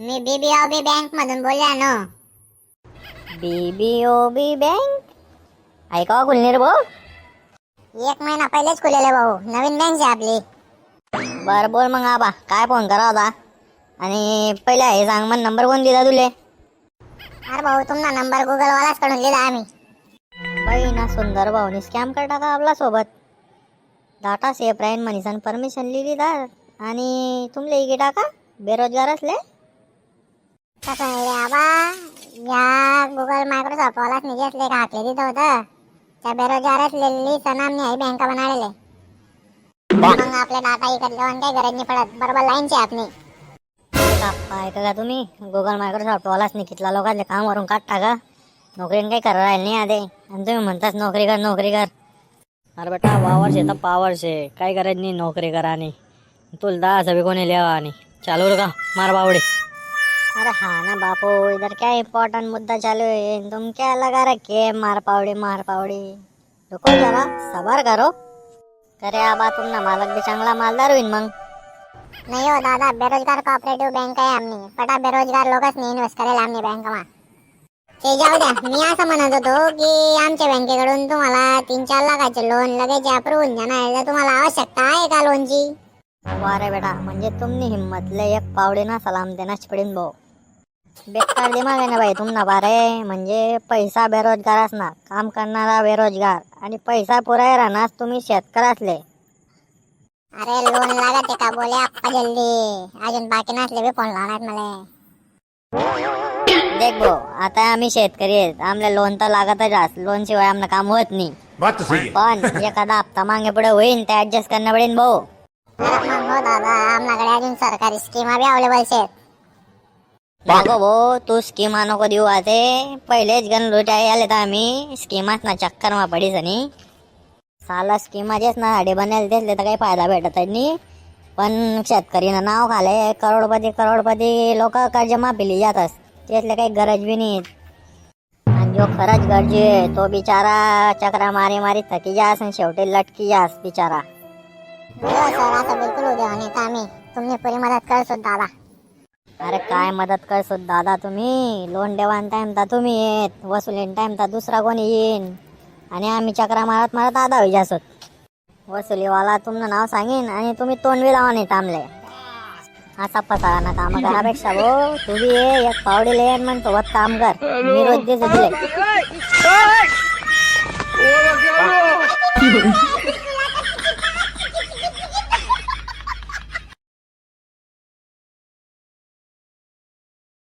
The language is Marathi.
मी बीबीओबी बँक मधून बोलल्यानो बीबीओबी बँक ऐकावं कुलनीर भाऊ? एक महिना पहिलेच खुलेले भाऊ. नवीन बँक आहे आपली. बर बोल मग आबा काय फोन करा होता? आणि पहिला हे सांग मग नंबर कोण दिला तुले? अरे भाऊ तुमचा नंबर गुगल वालाच कडून लिहिला आम्ही. बाई ना सुंदर भाऊनी स्कॅम कर टाका आपला सोबत? डाटा सेफ राहीन म्हणीसन परमिशन लिहिली दार आणि तुमले इकडे टाका बेरोजगार असले. कसं नाही आबा? या गुगल मायक्रोसॉफ्ट वालाच निधी असले का? हाकले दिलं होतं. त्या बेरोजगारच लिहिली सनामनी आई बँका बनाडले मग आपले डाटा इकडे आणि काही गरज नाही पडत. बरोबर लाईनचे आपली काप्पा ऐका का तुम्ही. गुगल मायक्रोसॉफ्ट वालाच नाही. कितला लोकांचे काम वरून काढ टाका नोकरीने काही करायला नाही आधे. आणि तुम्ही म्हणताच नोकरी कर नोकरी कर. अरे बेटा वावर शे तर पावर शे काय करायचं नाही नोकरी करा आणि. तुला दहा सभी कोणी लिहावा आणि. चालू का? मार बावडे. अरे हाँ ना बापू इधर क्या इम्पोर्टेंट मुद्दा चालू है? तुम क्या लगा रखे मार पावड़ी मार पावड़ी? रुको जरा सबर करो। करे आबा तुम ना मालक भी चांगला मालदार होईन मग। नाही हो दादा बेरोजगार कोऑपरेटिव्ह बँक आहे आमनी पटा बेरोजगार लोकच नाही इन्व्हेस्ट करेल आमनी बँकमा ते जाऊ द्या मी असं म्हणत होतो की आमच्या बँकेकडून तुम्हाला तीन चार लाखाचे लोन लगेच अप्रूव्ह होऊन जाणार तर तुम्हाला आवश्यकता आहे का लोनची वारे बेटा म्हणजे तुमनी हिम्मतले एक पावडी ना सलाम देनाच पडीन भाऊ। बेकार दिमाग आहे ना बाई तुमना बारे. म्हणजे पैसा बेरोजगार असणार काम करणारा बेरोजगार. आणि पैसा पुराय राहणार तुम्ही शेतकरी असले अरे लोन लागत का बोले आप्पा जल्दी. अजून बाकी नसले बी फोन लावणार मला. देख भाऊ आता आम्ही शेतकरी आहेत. आमला लोन तर लागतच असं लोन शिवाय आमनं काम होत नाही. बात तो सही है पण एखादा हप्ता मागे पुढे होईन ते ऍडजस्ट करणं पडेल भाऊ. हो दादा आमच्याकडे अजून सरकारी स्कीमा बी अवेलेबल आहेत. नको भाऊ तू स्कीम नको देऊ आते पहिलेच गण लुटाय आले तर आम्ही. स्कीमाच ना चक्कर मा पडीस आणि. साला स्कीमाचेच ना साडे बनेल तेच तर काही फायदा भेटत नाही पण शेतकरीनं नाव खाले करोडपती करोडपती लोक कर्ज माफिली जातस त्यातले काही गरज बी नाही आणि जो खरंच गरजे आहे, तो बिचारा चक्रा मारी मारी थकी जास आणि शेवटी लटकी जास बिचारा. हो सर असं बिलकुल उद्या नाही तर आम्ही. तुम्ही पुरी मदत करसो दादा. अरे काय मदत करसो दादा तुम्ही? लोन देवान टाइम तर तुम्ही येत. वसुलीन टाइम तर दुसरा कोणी येईन. आणि आम्ही चक्रा मारत मारत आधा होई जासोत. वसुलीवाला तुमनं नाव सांगेन आणि तुम्ही तोंड बी लावा नाही थांबले. असा पसा ना काम करापेक्षा भाऊ तू बी ये एक पावडी ले आणि मग सोबत काम कर मी रोज देतो